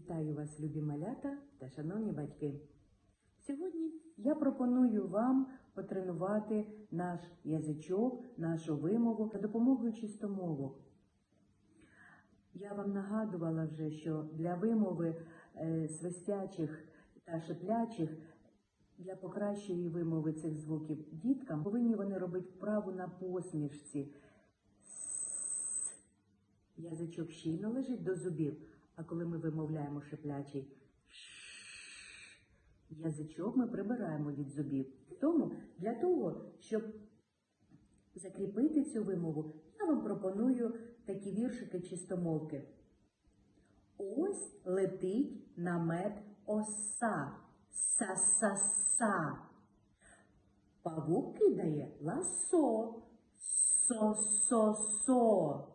Вітаю вас, любі малята та шановні батьки. Сьогодні я пропоную вам потренувати наш язичок, нашу вимову за допомогою чистомовок. Я вам нагадувала вже, що для вимови е, свистячих та шиплячих, для покращої вимови цих звуків діткам повинні вони робити вправу на посмішці. Язичок щільно лежить до зубів, а коли ми вимовляємо шиплячий язичок ми прибираємо від зубів. Тому для того, щоб закріпити цю вимову, я вам пропоную такі віршики чистомовки. Ось летить намет оса, са-са-са. Павук кидає ласо, со-со-со.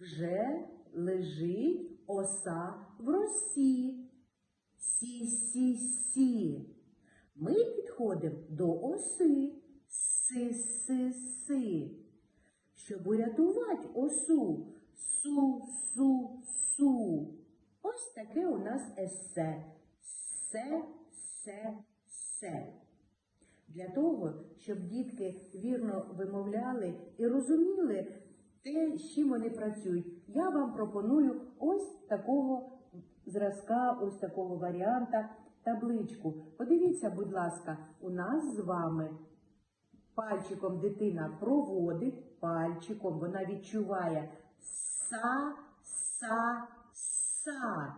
Вже лежить оса в росі. Сі-сі-сі. Ми підходимо до оси. Си-си-си. Щоб урятувати осу. Су-су-су. Ось таке у нас есе. Се, се, се. Для того, щоб дітки вірно вимовляли і розуміли те, з чим вони працюють, я вам пропоную ось такого зразка, ось такого варіанта табличку. Подивіться, будь ласка, у нас з вами пальчиком дитина проводить пальчиком, вона відчуває са, са, са.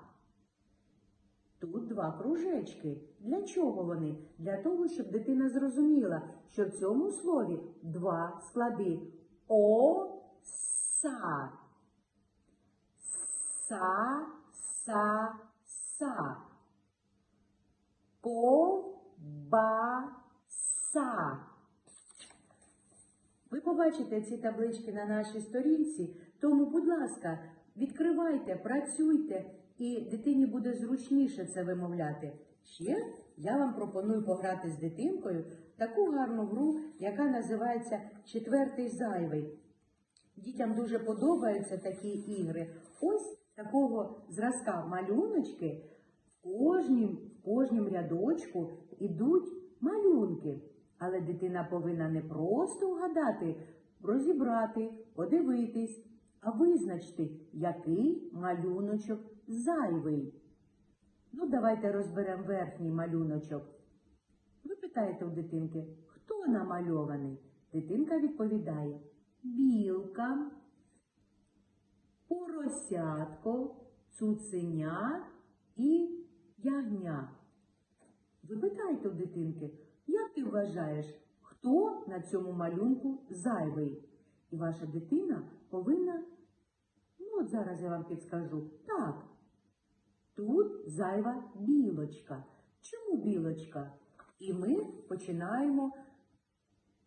Тут два кружечки. Для чого вони? Для того, щоб дитина зрозуміла, що в цьому слові два склади о, са. Са, са, са. Ковбаса. Ви побачите ці таблички на нашій сторінці, тому, будь ласка, відкривайте, працюйте, і дитині буде зручніше це вимовляти. Ще я вам пропоную пограти з дитинкою таку гарну гру, яка називається Четвертий зайвий. Дітям дуже подобаються такі ігри. Ось такого зразка малюночки в кожнім, в кожнім рядочку ідуть малюнки. Але дитина повинна не просто вгадати, розібрати, подивитись, а визначити, який малюночок зайвий. Ну, давайте розберемо верхній малюночок. Ви питаєте у дитинки, хто намальований? Дитинка відповідає білка, поросятко, цуценя і ягня. Ви питаєте у дитинки, як ти вважаєш, хто на цьому малюнку зайвий? І ваша дитина повинна, ну от зараз я вам підскажу, так, тут зайва білочка. Чому білочка? І ми починаємо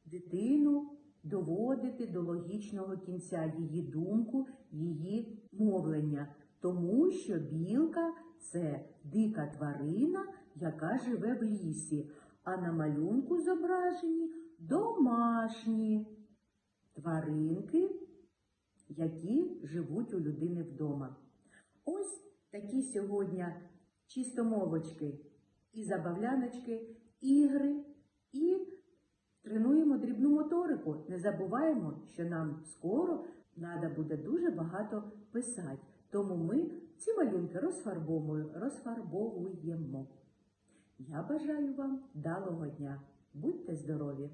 дитину доводити до логічного кінця її думку, її мовлення. Тому що білка це дика тварина, яка живе в лісі, а на малюнку зображені домашні тваринки, які живуть у людини вдома. Ось такі сьогодні чистомовочки і забавляночки, ігри і тренуємо дрібну моторику. Не забуваємо, що нам скоро треба буде дуже багато писати. Тому ми ці малюнки розфарбовуємо. розфарбовуємо. Я бажаю вам далого дня. Будьте здорові!